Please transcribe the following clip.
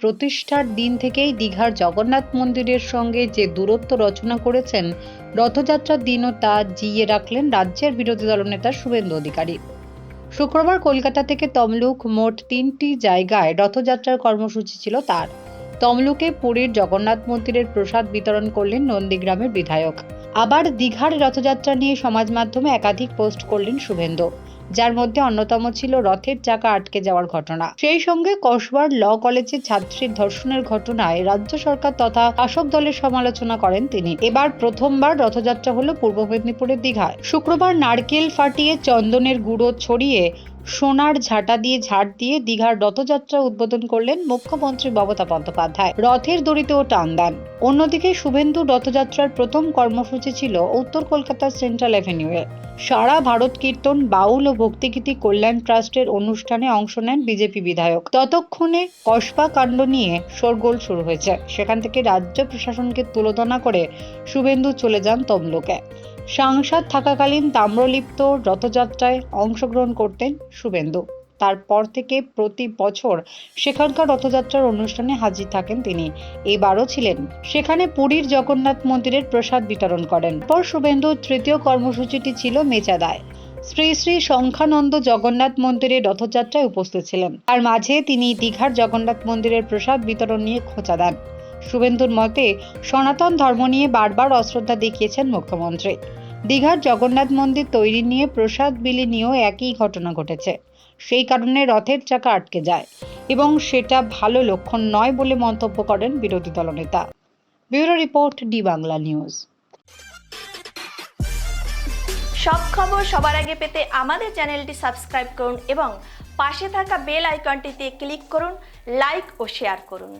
প্রতিষ্ঠার দিন থেকেই দীঘার জগন্নাথ মন্দিরের সঙ্গে যে দূরত্ব রচনা করেছেন রথযাত্রার দিনও তা জিইয়ে রাখলেন রাজ্যের বিরোধী দলনেতা শুভেন্দু অধিকারী। শুক্রবার কলকাতা থেকে তমলুক মোট তিনটি জায়গায় রথযাত্রার কর্মসূচি ছিল তার। তমলুকে পুরীর জগন্নাথ মন্দিরের প্রসাদ বিতরণ করলেন নন্দীগ্রামের বিধায়ক। আবার দীঘার রথযাত্রা নিয়ে সমাজ মাধ্যমে একাধিক পোস্ট করলেন শুভেন্দু। যার মধ্যে অন্যতম ছিল রথের চাকা আটকে যাওয়ার ঘটনা। সেই সঙ্গে কসবার ল কলেজের ছাত্রীর ধর্ষণের ঘটনায় রাজ্য সরকার তথা শাসক দলের সমালোচনা করেন তিনি। এবার প্রথমবার রথযাত্রা হলো পূর্ব মেদিনীপুরের দীঘায়। শুক্রবার নারকেল ফাটিয়ে চন্দনের গুঁড়ো ছড়িয়ে সোনার ঝাঁটা দিয়ে ঝাড় দিয়ে দীঘার রথযাত্রা উদ্বোধন করলেন মুখ্যমন্ত্রী মমতা বন্দ্যোপাধ্যায়। রথের দড়িতেও টান দেন। অন্যদিকে শুভেন্দু রথযাত্রার প্রথম কর্মসূচি ছিল উত্তর কলকাতার সেন্ট্রাল অ্যাভিনিউয়ে। সারা ভারত কীর্তন, বাউল ও ভক্তিগীতি কল্যাণ ট্রাস্টের অনুষ্ঠানে অংশ নেন বিজেপি বিধায়ক। ততক্ষণে কসবা কাণ্ড নিয়ে শোরগোল শুরু হয়েছে। সেখান থেকে রাজ্য প্রশাসনকে তুলোধনা করে শুভেন্দু চলে যান তমলুকে। সাংসদ থাকাকালীন তাম্রলিপ্ত রথযাত্রায় অংশগ্রহণ করতেন শুভেন্দু। তারপর থেকে প্রতি বছর সেখানকার রথযাত্রার অনুষ্ঠানে হাজির থাকেন তিনি। এবারও ছিলেন। সেখানে পুরীর জগন্নাথ মন্দিরের প্রসাদ বিতরণ করেন। পর শুভেন্দুর তৃতীয় কর্মসূচিটি ছিল মেচাদায় শ্রী শ্রী সংখ্যানন্দ জগন্নাথ মন্দিরের রথযাত্রায় উপস্থিত ছিলেন। আর মাঝে তিনি দীঘার জগন্নাথ মন্দিরের প্রসাদ বিতরণ নিয়ে খোঁচা দেন। শুভেন্দুর মতে, সনাতন ধর্ম নিয়ে বারবার অশ্রদ্ধা দেখিয়েছেন মুখ্যমন্ত্রী। দীঘার জগন্নাথ মন্দির তৈরি নিয়ে প্রসাদ বিলি নিয়েও একই ঘটনা ঘটেছে। সেই কারণে রথের চাকা আটকে যায় এবং সেটা ভালো লক্ষণ নয় বলে মন্তব্য করেন বিরোধী দলনেতা। Bureau report, D Bangla news. সব খবর সবার আগে পেতে আমাদের চ্যানেলটি সাবস্ক্রাইব করুন এবং পাশে থাকা বেল আইকনটিতে ক্লিক করুন, লাইক ও শেয়ার করুন।